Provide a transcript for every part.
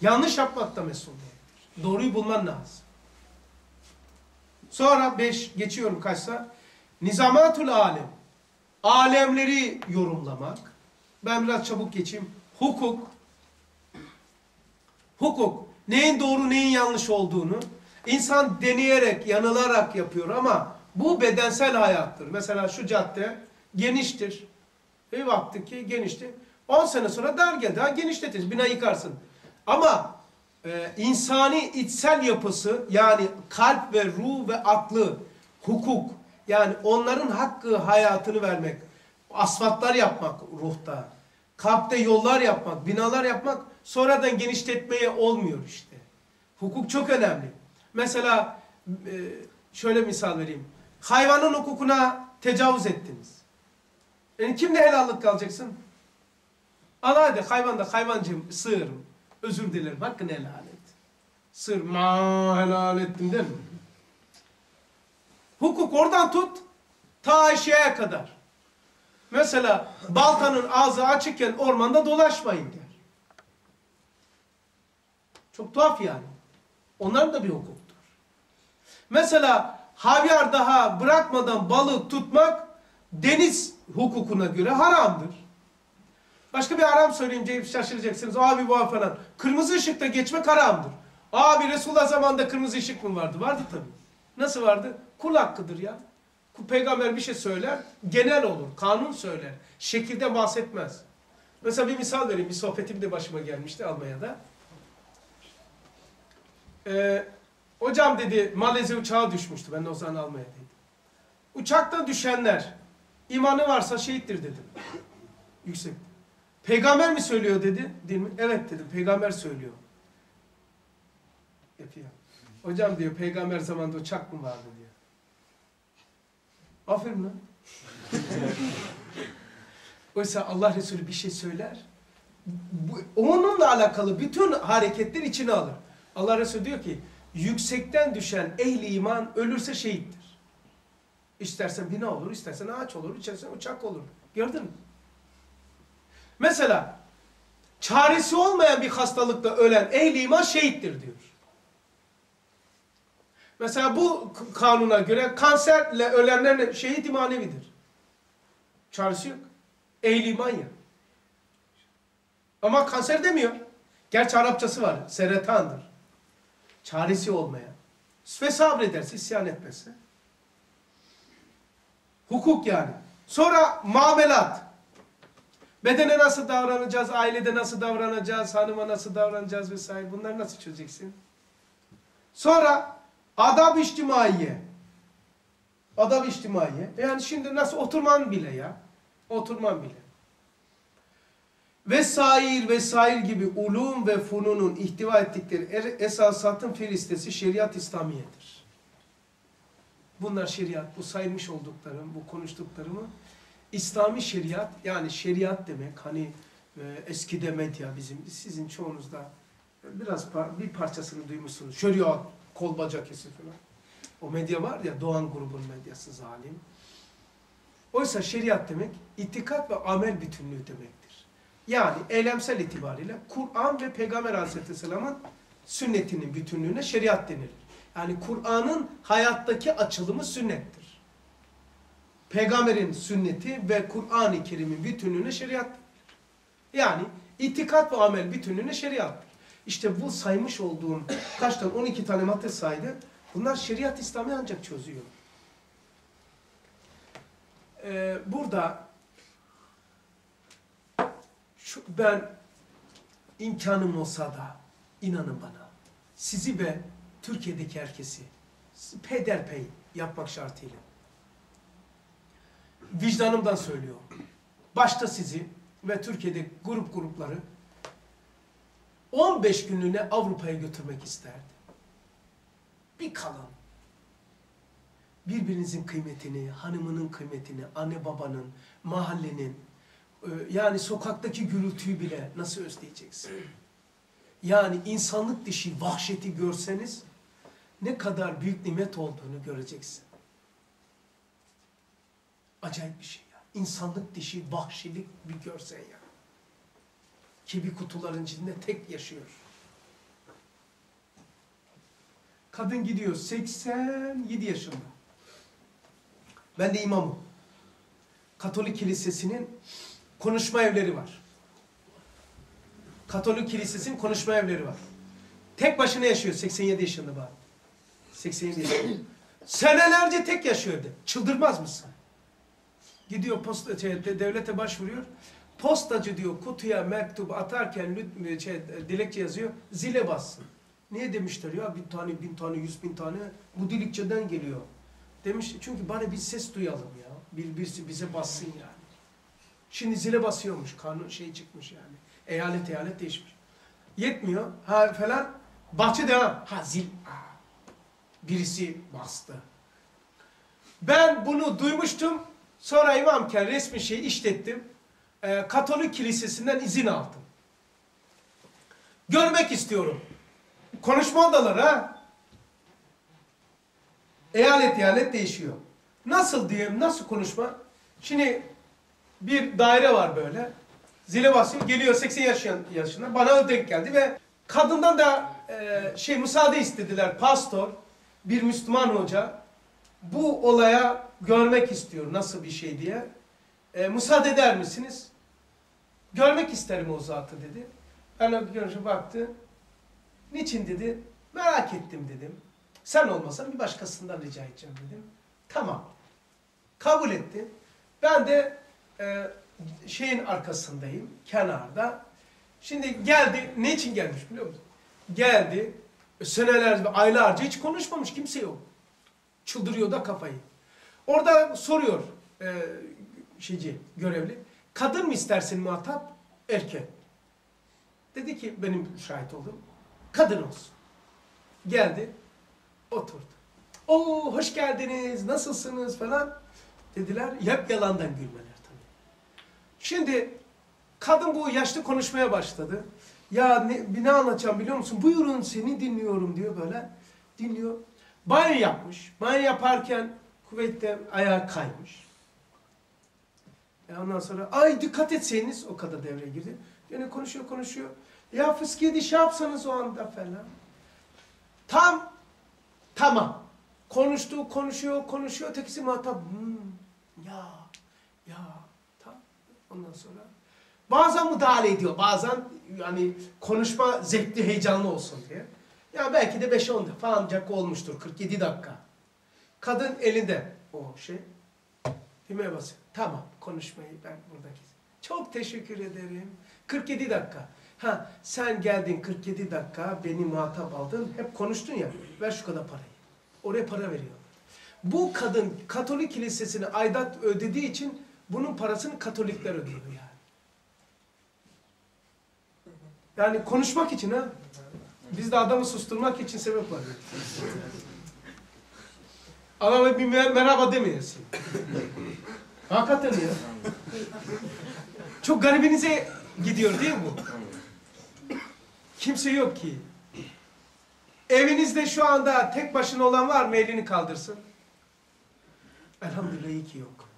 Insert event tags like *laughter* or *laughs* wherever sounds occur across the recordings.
Yanlış yapmak da mesuliyettir. Doğruyu bulman lazım. Sonra beş, geçiyorum kaçsa. Nizamatul alem. Alemleri yorumlamak. Ben biraz çabuk geçeyim. Hukuk. Hukuk. Neyin doğru neyin yanlış olduğunu. insan deneyerek, yanılarak yapıyor ama bu bedensel hayattır. Mesela şu cadde geniştir. Bir baktık ki genişti. 10 sene sonra dar geldi. Ha genişletiriz. Bina yıkarsın. Ama e, insani içsel yapısı yani kalp ve ruh ve aklı, hukuk yani onların hakkı hayatını vermek, asfaltlar yapmak ruhta, kalpte yollar yapmak, binalar yapmak sonradan genişletmeye olmuyor işte. Hukuk çok önemli. Mesela e, şöyle misal vereyim. Hayvanın hukukuna tecavüz ettiniz. Yani kimle helallık kalacaksın? Al hadi hayvan da hayvancığım, sığır. Özür dilerim, hakkını helal et. Sığır, ma helal ettim değil mi? Hukuk oradan tut, ta şeye kadar. Mesela baltanın ağzı açıkken ormanda dolaşmayın der. Çok tuhaf yani. Onların da bir hukuktur. Mesela havyar daha bırakmadan balık tutmak deniz hukukuna göre haramdır. Başka bir haram söyleyince şaşıracaksınız. Abi bu falan. Kırmızı ışıkta geçmek haramdır. Abi Resulullah zamanında kırmızı ışık mı vardı? Vardı tabii. Nasıl vardı? Kul hakkıdır ya. Peygamber bir şey söyler, genel olur. Kanun söyler. Şekilde bahsetmez. Mesela bir misal vereyim. Bir sohbetim de başıma gelmişti Almanya'da. Ee, hocam dedi Malezya uçağı düşmüştü. Ben de o zaman Almanya'daydım. Uçakta düşenler imanı varsa şehittir dedim. Yüksek. Peygamber mi söylüyor dedi. Değil mi? Evet dedim. Peygamber söylüyor. Yapıyor. Hocam diyor peygamber zamanında uçak mı vardı diyor. Aferin lan. *laughs* Oysa Allah Resulü bir şey söyler. Bu, onunla alakalı bütün hareketler içine alır. Allah Resulü diyor ki yüksekten düşen ehli iman ölürse şehittir. İstersen bina olur, istersen ağaç olur, istersen uçak olur. Gördün mü? Mesela çaresi olmayan bir hastalıkta ölen ehli iman şehittir diyor. Mesela bu kanuna göre kanserle ölenlerin şehit imanevidir. Çaresi yok. Ehli iman ya. Ama kanser demiyor. Gerçi Arapçası var. Seretandır. Çaresi olmayan. Ve sabrederse, isyan etmezse. Hukuk yani. Sonra muamelat. Bedene nasıl davranacağız, ailede nasıl davranacağız, hanıma nasıl davranacağız vesaire. Bunları nasıl çözeceksin? Sonra adab içtimaiye. Adab içtimaiye. Yani şimdi nasıl oturman bile ya. Oturman bile. Vesair vesair gibi ulum ve fununun ihtiva ettikleri er- esasatın filistesi şeriat İslamiye'dir. Bunlar şeriat, bu saymış olduklarım, bu konuştuklarımı İslami şeriat yani şeriat demek hani e, eskide medya bizim sizin çoğunuzda biraz par bir parçasını duymuşsunuz. Şeriat, kol bacak falan. O medya var ya Doğan grubun medyası zalim. Oysa şeriat demek itikat ve amel bütünlüğü demektir. Yani eylemsel itibariyle Kur'an ve Peygamber Aleyhisselam'ın sünnetinin bütünlüğüne şeriat denilir. Yani Kur'an'ın hayattaki açılımı sünnettir. Peygamberin sünneti ve Kur'an-ı Kerim'in bütünlüğüne şeriat denilir. Yani itikat ve amel bütünlüğüne şeriat. İşte bu saymış olduğum kaç tane 12 tane madde saydı. Bunlar şeriat İslam'ı ancak çözüyor. Ee, burada şu, ben imkanım olsa da inanın bana sizi ve Türkiye'deki herkesi peyderpey yapmak şartıyla vicdanımdan söylüyorum. Başta sizi ve Türkiye'de grup grupları 15 günlüğüne Avrupa'ya götürmek isterdim. Bir kalan. Birbirinizin kıymetini, hanımının kıymetini, anne babanın, mahallenin, e, yani sokaktaki gürültüyü bile nasıl özleyeceksin? Yani insanlık dışı vahşeti görseniz ne kadar büyük nimet olduğunu göreceksin. Acayip bir şey ya. İnsanlık dışı vahşilik bir görsen ya. Ki bir kutuların içinde tek yaşıyor. Kadın gidiyor 87 yaşında. Ben de imamım. Katolik kilisesinin konuşma evleri var. Katolik kilisesinin konuşma evleri var. Tek başına yaşıyor 87 yaşında bari. 87 yaşında. Senelerce tek yaşıyordu. Çıldırmaz mısın? Gidiyor posta, şey, de- devlete başvuruyor. Postacı diyor kutuya mektup atarken lüt- şey, dilekçe yazıyor. Zile bassın. Niye demişler ya bin tane, bin tane, yüz bin tane bu dilekçeden geliyor. Demiş çünkü bari bir ses duyalım ya. Bir, bize bassın yani. Şimdi zile basıyormuş. Kanun şey çıkmış yani. Eyalet eyalet değişmiş. Yetmiyor. Ha falan. Bahçe devam. Ha zil. Birisi bastı. Ben bunu duymuştum. Sonra imamken resmi şey işlettim. Ee, Katolik kilisesinden izin aldım. Görmek istiyorum. Konuşma odaları ha. Eyalet eyalet değişiyor. Nasıl diyeyim, nasıl konuşma? Şimdi bir daire var böyle. Zile basıyor, geliyor 80 yaşın, yaşında. Bana denk geldi ve kadından da e, şey müsaade istediler. Pastor, bir Müslüman hoca bu olaya görmek istiyor nasıl bir şey diye. E, müsaade eder misiniz? Görmek isterim o zatı dedi. Ben o görünce baktı. Niçin dedi. Merak ettim dedim. Sen olmasan bir başkasından rica edeceğim dedim. Tamam. Kabul etti. Ben de e, şeyin arkasındayım, kenarda. Şimdi geldi, ne için gelmiş biliyor musun? Geldi, senelerce, aylarca hiç konuşmamış, kimse yok. Çıldırıyor da kafayı. Orada soruyor e, şeyci, görevli. Kadın mı istersin muhatap, erkek? Dedi ki, benim şahit olduğum, kadın olsun. Geldi, oturdu. Oo hoş geldiniz, nasılsınız falan dediler. Hep yalandan gülmeler tabii. Şimdi kadın bu yaşlı konuşmaya başladı. Ya ne, ne anlatacağım biliyor musun? Buyurun seni dinliyorum diyor böyle. Dinliyor. Banyo yapmış. Banyo yaparken kuvvetle ayağı kaymış. E ondan sonra ay dikkat etseniz o kadar devreye girdi. Yine konuşuyor konuşuyor. Ya fıskiye şey yapsanız o anda falan. Tam tamam. Konuştu, konuşuyor, konuşuyor. Ötekisi muhatap. Hmm, ya, ya. Tam. Ondan sonra. Bazen müdahale ediyor. Bazen yani konuşma zevkli, heyecanlı olsun diye. Ya belki de 5-10 defa ancak olmuştur. 47 dakika. Kadın elinde o şey. Düğmeye basıyor. Tamam konuşmayı ben buradaki. Çok teşekkür ederim. 47 dakika. Ha sen geldin 47 dakika beni muhatap aldın. Hep konuştun ya. Ver şu kadar parayı. Oraya para veriyor. Bu kadın Katolik kilisesine aidat ödediği için bunun parasını Katolikler ödüyor yani. Yani konuşmak için ha. Biz de adamı susturmak için sebep var. Adama bir mer- merhaba demeyesin. Hakikaten ya. Çok garibinize gidiyor değil mi bu? Kimse yok ki. Evinizde şu anda tek başına olan var mı? Elini kaldırsın. Elhamdülillah iyi ki yok.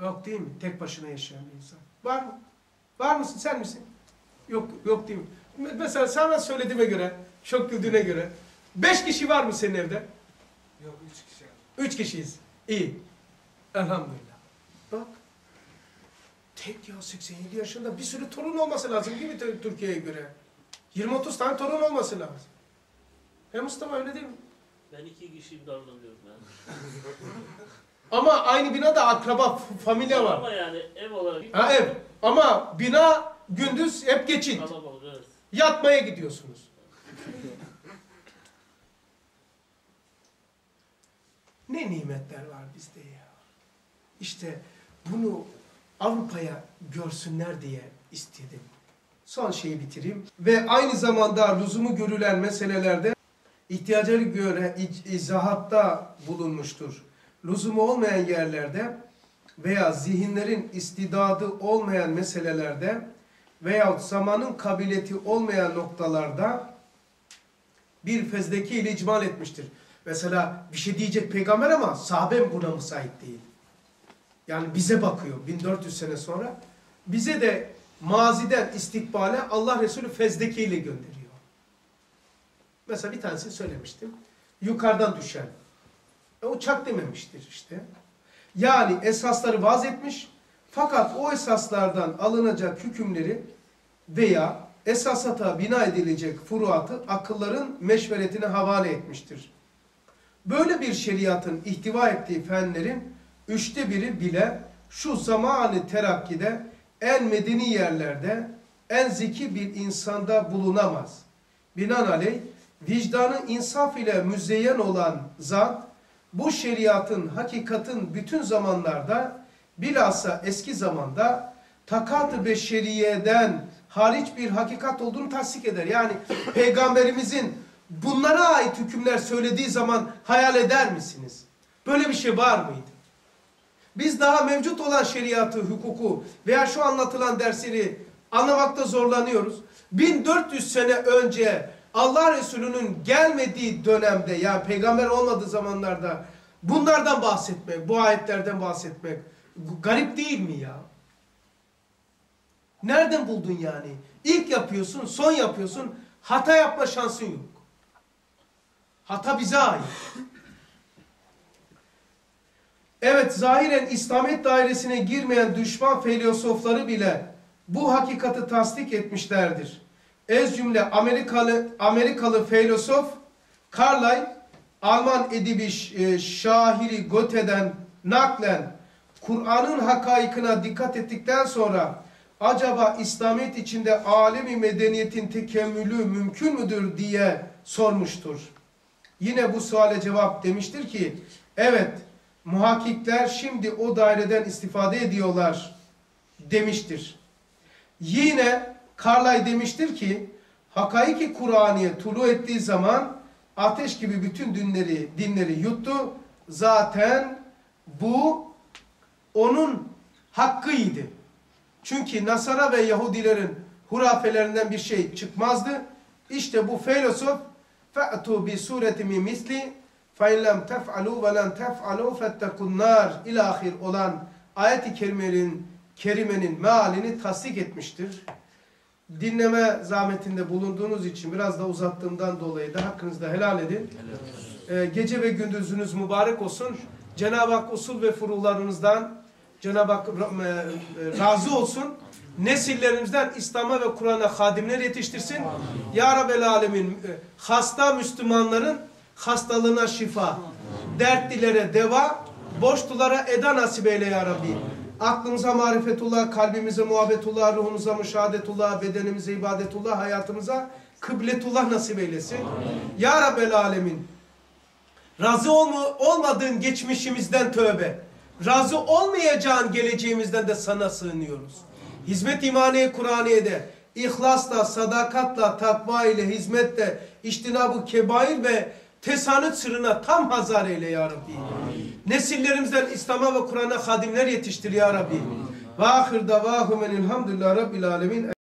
Yok değil mi? Tek başına yaşayan bir insan. Var mı? Var mısın? Sen misin? Yok, yok değil mi? Me- Mesela sana söylediğime göre, çok güldüğüne göre, beş kişi var mı senin evde? Yok üç kişi. Üç kişiyiz. İyi. Elhamdülillah. Bak. Tek ya 87 yaşında bir sürü torun olması lazım değil mi Tür- Türkiye'ye göre? 20-30 tane torun olması lazım. He Mustafa öyle değil mi? Ben iki kişiyim davranıyorum yani. *laughs* Ama aynı binada akraba, familya var. Ama yani ev olarak Ha ev. Ama bina gündüz hep geçit. kalabalık evet. Yatmaya gidiyorsunuz. Ne nimetler var bizde ya. İşte bunu Avrupa'ya görsünler diye istedim. Son şeyi bitireyim. Ve aynı zamanda lüzumu görülen meselelerde ihtiyaca göre izahatta bulunmuştur. Lüzumu olmayan yerlerde veya zihinlerin istidadı olmayan meselelerde veyahut zamanın kabiliyeti olmayan noktalarda bir fezleke ile icmal etmiştir. Mesela bir şey diyecek peygamber ama sahabe buna müsait değil. Yani bize bakıyor 1400 sene sonra. Bize de maziden istikbale Allah Resulü fezleke ile gönderiyor. Mesela bir tanesini söylemiştim. yukarıdan düşen. E, uçak dememiştir işte. Yani esasları vaz etmiş fakat o esaslardan alınacak hükümleri veya esasata bina edilecek furuatı akılların meşveretine havale etmiştir. Böyle bir şeriatın ihtiva ettiği fenlerin üçte biri bile şu zamanı terakkide en medeni yerlerde en zeki bir insanda bulunamaz. Binaenaleyh vicdanı insaf ile müzeyyen olan zat bu şeriatın, hakikatin bütün zamanlarda bilhassa eski zamanda takat-ı beşeriyeden hariç bir hakikat olduğunu tasdik eder. Yani peygamberimizin bunlara ait hükümler söylediği zaman hayal eder misiniz? Böyle bir şey var mıydı? Biz daha mevcut olan şeriatı, hukuku veya şu anlatılan dersleri anlamakta zorlanıyoruz. 1400 sene önce Allah Resulü'nün gelmediği dönemde yani peygamber olmadığı zamanlarda bunlardan bahsetmek, bu ayetlerden bahsetmek garip değil mi ya? Nereden buldun yani? İlk yapıyorsun, son yapıyorsun, hata yapma şansın yok. Hata bize ait. Evet, zahiren İslamiyet dairesine girmeyen düşman filozofları bile bu hakikati tasdik etmişlerdir. Ez cümle Amerikalı Amerikalı filozof Carlyle, Alman edibi e, şairi Goethe'den naklen Kur'an'ın hakaikına dikkat ettikten sonra acaba İslamiyet içinde alemi medeniyetin tekemmülü mümkün müdür diye sormuştur. Yine bu suale cevap demiştir ki evet muhakkikler şimdi o daireden istifade ediyorlar demiştir. Yine Carlyle demiştir ki hakaiki Kur'aniye tulu ettiği zaman ateş gibi bütün dinleri, dinleri yuttu. Zaten bu onun hakkıydı. Çünkü Nasara ve Yahudilerin hurafelerinden bir şey çıkmazdı. İşte bu filozof فَأْتُوا بِسُورَةِ مِنْ مِثْلِ فَاِنْ لَمْ تَفْعَلُوا وَلَنْ تَفْعَلُوا فَاتَّقُوا النَّارِ ilahir olan ayet-i kerimenin, kerimenin mealini tasdik etmiştir. Dinleme zahmetinde bulunduğunuz için biraz da uzattığımdan dolayı da hakkınızda helal edin. Ee, gece ve gündüzünüz mübarek olsun. Cenab-ı Hak usul ve furularınızdan Cenab-ı Hak e, e, razı olsun. Nesillerimizden İslam'a ve Kur'an'a hadimler yetiştirsin. Ya Rabbel Alemin e, hasta Müslümanların hastalığına şifa, dertlilere deva, boştulara eda nasip eyle Ya Rabbi. Aklımıza marifetullah, kalbimize muhabbetullah, ruhumuza müşahadetullah, bedenimize ibadetullah, hayatımıza kıbletullah nasip eylesin. Ya Rabbel Alemin. Razı olma, olmadığın geçmişimizden tövbe. Razı olmayacağın geleceğimizden de sana sığınıyoruz. Hizmet imaniye Kur'aniye'de ihlasla, sadakatla, takva ile, hizmetle, iştinabı kebair ve tesanüt sırrına tam hazar eyle ya Rabbi. Nesillerimizden İslam'a ve Kur'an'a hadimler yetiştir ya Rabbi. Ve ahir davahum enilhamdülillah rabbil alemin.